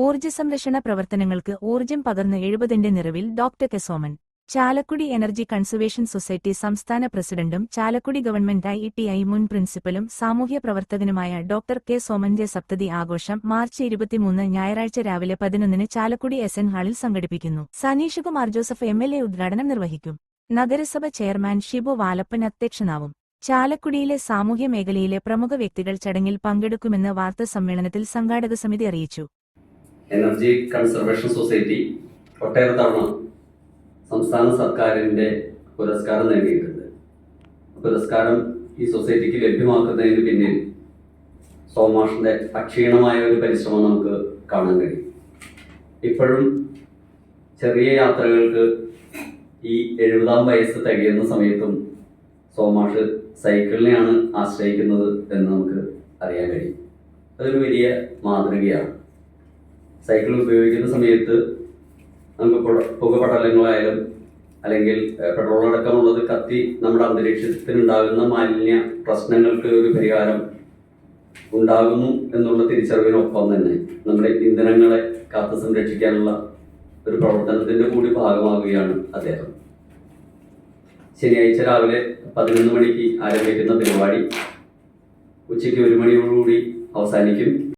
ഊർജ സംരക്ഷണ പ്രവർത്തനങ്ങൾക്ക് ഊർജം പകർന്ന് എഴുപതിന്റെ നിറവിൽ doctor K Soman. Chalakudy energy conservation society സംസ്ഥാന പ്രസിഡന്റും ചാലക്കുടി ഗവൺമെന്റ് ഐ ടി മുൻ പ്രിൻസിപ്പലും സാമൂഹ്യ പ്രവർത്തകനുമായ ഡോക്ടർ കെ സോമന്റെ സപ്തതി ആഘോഷം മാർച്ച് ഇരുപത്തിമൂന്ന് ഞായറാഴ്ച രാവിലെ പതിനൊന്നിന് ചാലക്കുടി എസ് എൻ ഹാളിൽ സംഘടിപ്പിക്കുന്നു. Saneesh Kumar Joseph M L A ഉദ്ഘാടനം നിർവഹിക്കും. നഗരസഭ ചെയർമാൻ ഷിബു വാലപ്പൻ അധ്യക്ഷനാവും. ചാലക്കുടിയിലെ സാമൂഹ്യ മേഖലയിലെ പ്രമുഖ വ്യക്തികൾ ചടങ്ങിൽ പങ്കെടുക്കുമെന്ന് വാർത്താ സമ്മേളനത്തിൽ സംഘാടക സമിതി അറിയിച്ചു. എനർജി കൺസർവേഷൻ സൊസൈറ്റി ഒട്ടേറെ തവണ സംസ്ഥാന സർക്കാരിന്റെ പുരസ്കാരം നേടിയിട്ടുണ്ട് പുരസ്കാരം ഈ സൊസൈറ്റിക്ക് ലഭ്യമാക്കുന്നതിന് പിന്നിൽ സോമാഷിന്റെ അക്ഷീണമായ ഒരു പരിശ്രമം നമുക്ക് കാണാൻ കഴിയും. ഇപ്പോഴും ചെറിയ യാത്രകൾക്ക് ഈ എഴുപതാം വയസ്സ് തികയുന്ന സമയത്തും സോമാഷ് സൈക്കിളിനെയാണ് ആശ്രയിക്കുന്നത് എന്ന് നമുക്ക് അറിയാൻ കഴിയും. അതൊരു വലിയ മാതൃകയാണ്. സൈക്കിൾ ഉപയോഗിക്കുന്ന സമയത്ത് നമുക്ക് പുക- പടലങ്ങളായാലും അല്ലെങ്കിൽ പെട്രോൾ അടക്കമുള്ളത് കത്തി നമ്മുടെ അന്തരീക്ഷത്തിനുണ്ടാകുന്ന മാലിന്യ പ്രശ്നങ്ങൾക്ക് ഒരു പരിഹാരം ഉണ്ടാകുന്നു എന്നുള്ള തിരിച്ചറിവിനൊപ്പം തന്നെ നമ്മുടെ ഇന്ധനങ്ങളെ കാത്തു സംരക്ഷിക്കാനുള്ള ഒരു പ്രവർത്തനത്തിന്റെ കൂടി ഭാഗമാകുകയാണ് അദ്ദേഹം. ശനിയാഴ്ച രാവിലെ പതിനൊന്ന് മണിക്ക് ആരംഭിക്കുന്ന പരിപാടി ഉച്ചയ്ക്ക് ഒരു മണിയോടുകൂടി അവസാനിക്കും.